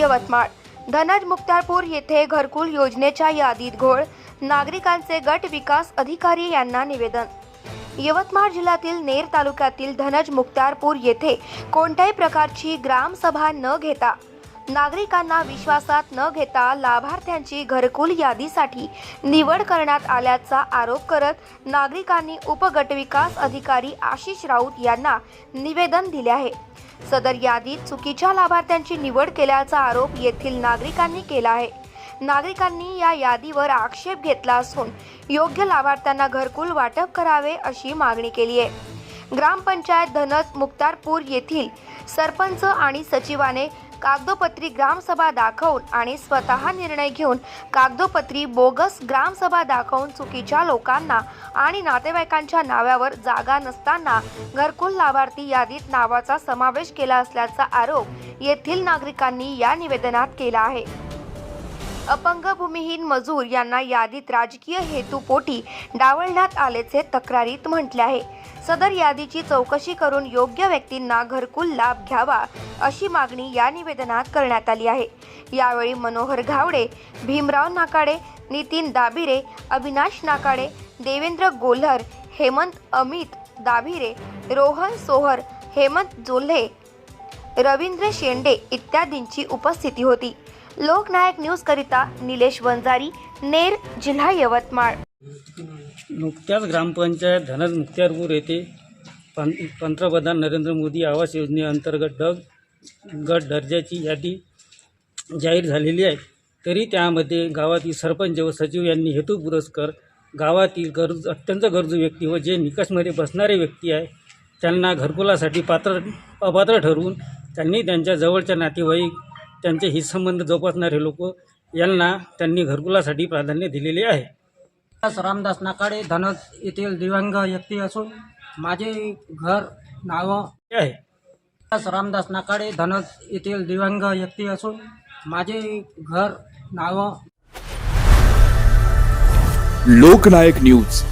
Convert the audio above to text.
यवतमाळ. धनज मुक्तारपूर येथे घरकुल योजनेच्या यादीत घोळ. नागरिकांचे गट विकास अधिकारी यांना निवेदन. यवतमाळ जिल्ह्यातील नेर तालुक्यातील धनज मुक्तारपूर येथे कोणत्याही प्रकारची ग्रामसभा न घेता नागरिकांना विश्वासात न घेता लाभार्थ्यांची घरकुल यादीसाठी निवड करण्यात आल्याचा आरोप करत नागरिकांनी उपगटविकास अधिकारी आशिष राऊत यांना निवेदन दिले आहे. सदर यादीत चुकीच्या लाभार्थ्यांची निवड केल्याचा आरोप येथील नागरिकांनी केला आहे. नागरिकांनी या यादीवर आक्षेप घेतला असून योग्य लाभार्थ्यांना घरकुल वाटप करावे अशी मागणी केली आहे. ग्रामपंचायत धनज मुक्तारपूर येथील सरपंच आणि सचिवाने कागदोपत्री ग्रामसभा दाखवून आणि स्वतः निर्णय घेऊन कागदोपत्री बोगस ग्रामसभा दाखवून चुकीच्या लोकांना आणि नातेवाईकांच्या नावावर जागा नसताना घरकुल लाभार्थी यादीत नावाचा समावेश केला असल्याचा आरोप येथील नागरिकांनी या निवेदनात केला आहे. अपंग भूमिहीन मजूर यांना यादीत राजकीय हेतूपोटी डावलण्यात आल्याचे तक्रारीत म्हटले आहे. सदर यादीची चौकशी करून योग्य व्यक्तींना घरकुल लाभ घ्यावा अशी मागणी या निवेदनात करण्यात आली आहे. यावेळी मनोहर घावडे भीमराव नाकाडे नितीन दाभिरे अविनाश नाकाडे देवेंद्र गोल्हर हेमंत अमित दाभिरे रोहन सोहर हेमंत जोल्हे रवींद्र शेंडे इत्यादींची उपस्थिती होती. लोकनायक न्यूज करिता निलेश वंजारी नेर जिल्हा यवतमाळ. नुकत्याच ग्रामपंचायत धनज मुक्त्यारपूर येथे पं पंतप्रधान नरेंद्र मोदी आवास योजनेअंतर्गत डग गट दर्जाची यादी जाहीर झालेली आहे. तरी त्यामध्ये गावातील सरपंच व सचिव यांनी हेतू पुरस्कार गावातील गरज अत्यंत गरजू व्यक्ती व जे निकषमध्ये बसणारे व्यक्ती आहे त्यांना घरकुलासाठी पात्र अपात्र ठरवून त्यांनी त्यांच्या जवळच्या नातेवाईक त्यांचे हितसंबंध जोपासणारे लोक यांना त्यांनी घरकुलासाठी प्राधान्य दिलेले आहे. रामदास नाकाडे धनज येथील दिव्यांग व्यक्ती असून माझे घर नाव आहे. रामदास नाकाडे धनज येथील दिव्यांग व्यक्ती असून माझे घर नाव लोकनायक न्यूज.